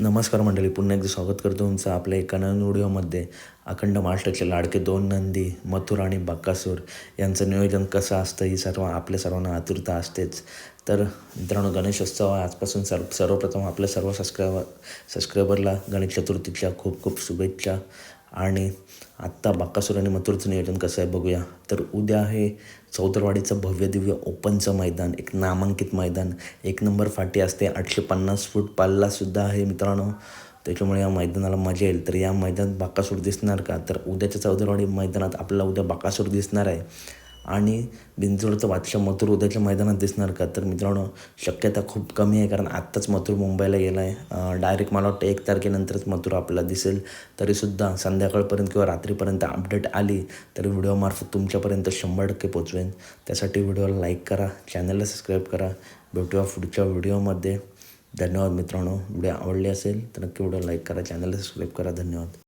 नमस्कार मंडळी पुन्हा एकदा स्वागत करतो तुमचं आपल्या एका नवीन व्हिडिओमध्ये. अखंड महाराष्ट्राचे लाडके दोन नंदी मथुर आणि बक्कासूर यांचं नियोजन कसं असतं ही सर्व आपल्या सर्वांना आतुरता असतेच. तर मित्रांनो गणेशोत्सव आजपासून सर्व सर्वप्रथम आपल्या सर्व सबस्क्रायबर सबस्क्रायबरला गणेश चतुर्थीच्या खूप खूप शुभेच्छा. आणि आत्ता बाक्कासूर आणि मथुरचं नियोजन कसं आहे बघूया. तर उद्या आहे चौदरवाडीचं भव्य दिव्य ओपनचं मैदान एक नामांकित मैदान. एक नंबर फाटी असते आठशे पन्नास फूट पाल्लासुद्धा आहे मित्रांनो. त्याच्यामुळे या मैदानाला मजा येईल. तर या मैदानात बाकासूर दिसणार का? तर उद्याच्या चौदरवाडी मैदानात आपल्याला उद्या बाकासूर दिसणार आहे. आणि बिंजोडचं बादशाह मथुर उद्याच्या मैदानात दिसणार का? तर मित्रांनो शक्यता खूप कमी आहे कारण आत्ताच मथुर मुंबईला गेला आहे डायरेक्ट मला वाटतं एक तारखेनंतरच मथुर आपल्याला दिसेल. तरीसुद्धा संध्याकाळपर्यंत किंवा रात्रीपर्यंत अपडेट आली तर व्हिडिओमार्फत तुमच्यापर्यंत शंभर टक्के पोचवेन. त्यासाठी व्हिडिओला लाईक करा चॅनलला सबस्क्राईब करा. भेटूया पुढच्या व्हिडिओमध्ये धन्यवाद मित्रांनो. व्हिडिओ आवडली असेल तर नक्की व्हिडिओ लाईक करा चॅनलला सबस्क्राईब करा. धन्यवाद.